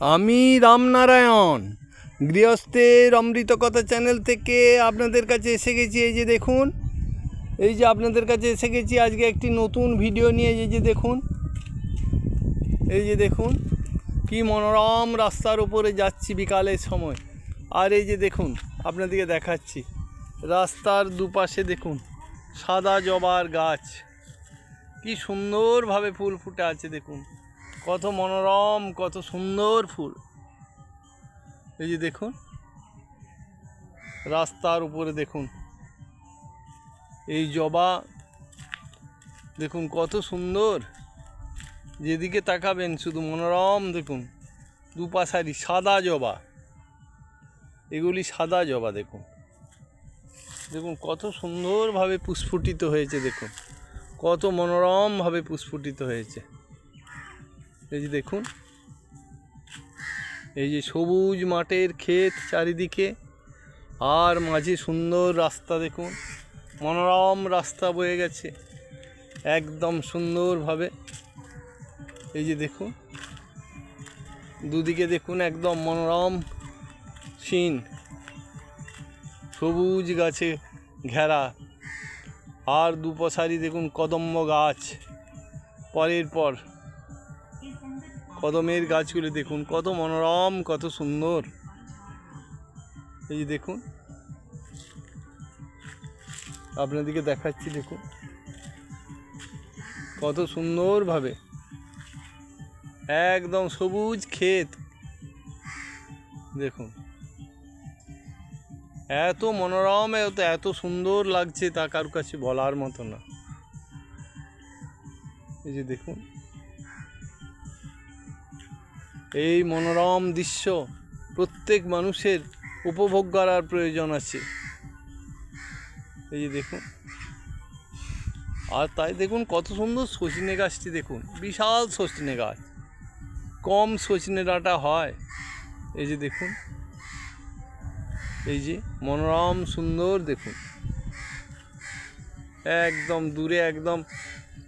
আমি রামনারায়ণ, গৃহস্থের অমৃত কথা চ্যানেল থেকে আপনাদের কাছে এসে গেছি, এই যে দেখুন। এই যে আপনাদের কাছে এসে গেছি, আজকে একটি নতুন ভিডিও নিয়ে, এই যে দেখুন। এই যে দেখুন, কি মনোরম রাস্তার উপরে যাচ্ছি বিকালের সময়। আর এই যে দেখুন, আপনাদেরকে দেখাচ্ছি। রাস্তার দুপাশে দেখুন, সাদা জবার গাছ। কি সুন্দরভাবে ফুল ফুটে আছে, দেখুন। কত মনোরম, কত সুন্দর ফুল। এই যে দেখুন, রাস্তার উপরে দেখুন, এই জবা, দেখুন কত সুন্দর। যেদিকে তাকাবেন, শুধু মনোরম দেখুন, দুপাশারি সাদা জবা। এগুলি সাদা জবা দেখুন। দেখুন কত সুন্দরভাবে পুস্ফুটিত হয়েছে, দেখুন। কত মনোরমভাবে পুস্ফুটিত হয়েছে। এই যে দেখুন। এই যে সবুজ মাঠের ক্ষেত চারিদিকে, আর মাঝে সুন্দর রাস্তা দেখুন। মনোরম রাস্তা বয়ে গেছে, একদম সুন্দরভাবে। এই যে দেখুন, দুদিকে দেখুন একদম মনোরম সিন। সবুজ গাছে ঘেরা, আর দুপশারি দেখুন কদম্ব গাছ। পরের পর কদমের গাছগুলি দেখুন, কত মনোরম, কত সুন্দর। এই যে দেখুন। আপনাদেরকে দেখাচ্ছি, দেখুন। কত সুন্দরভাবে। একদম সবুজ ক্ষেত। দেখুন। এত মনোরম, এত এত সুন্দর লাগছে তা কারোর কাছে বলার মতো না। এই যে দেখুন। এই মনোরম দৃশ্য প্রত্যেক মানুষের উপভোগ করার প্রয়োজন আছে। এই যে দেখুন। আর তাই দেখুন, কত সুন্দর সজনে গাছটি দেখুন। বিশাল সজনে গাছ। কম সজনে ডাঁটা হয়। এই যে দেখুন। এই যে মনোরম সুন্দর দেখুন। একদম দূরে একদম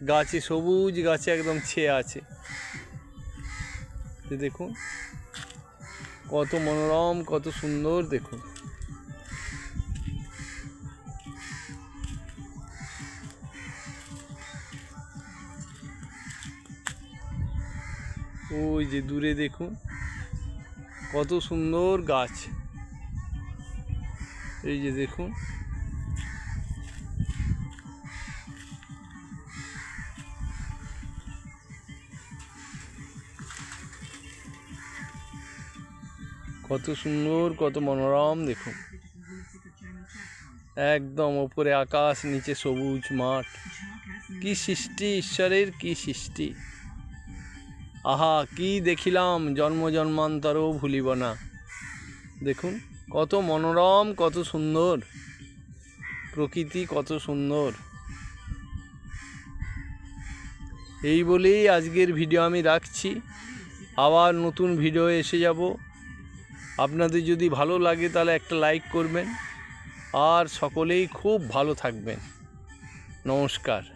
গাছে সবুজ গাছে একদম ছেয়ে আছে। এই দেখুন, কত মনোরম, কত সুন্দর, দেখুন। ওই যে দূরে দেখুন, কত সুন্দর গাছ। এই যে দেখুন কত সুন্দর, কত মনোরম, দেখুন। একদম ওপরে আকাশ, নিচে সবুজ মাঠ। কি সৃষ্টি, ঈশ্বরের কি সৃষ্টি। আহা, কি দেখিলাম, জন্ম জন্মান্তরও ভুলিব না। দেখুন, কত মনোরম, কত সুন্দর। প্রকৃতি কত সুন্দর। এই বলেই আজকের ভিডিও আমি রাখছি। আবার নতুন ভিডিও এসে যাব। আপনাদের যদি ভালো লাগে তাহলে একটা লাইক করবেন। আর সকলেই খুব ভালো থাকবেন। নমস্কার।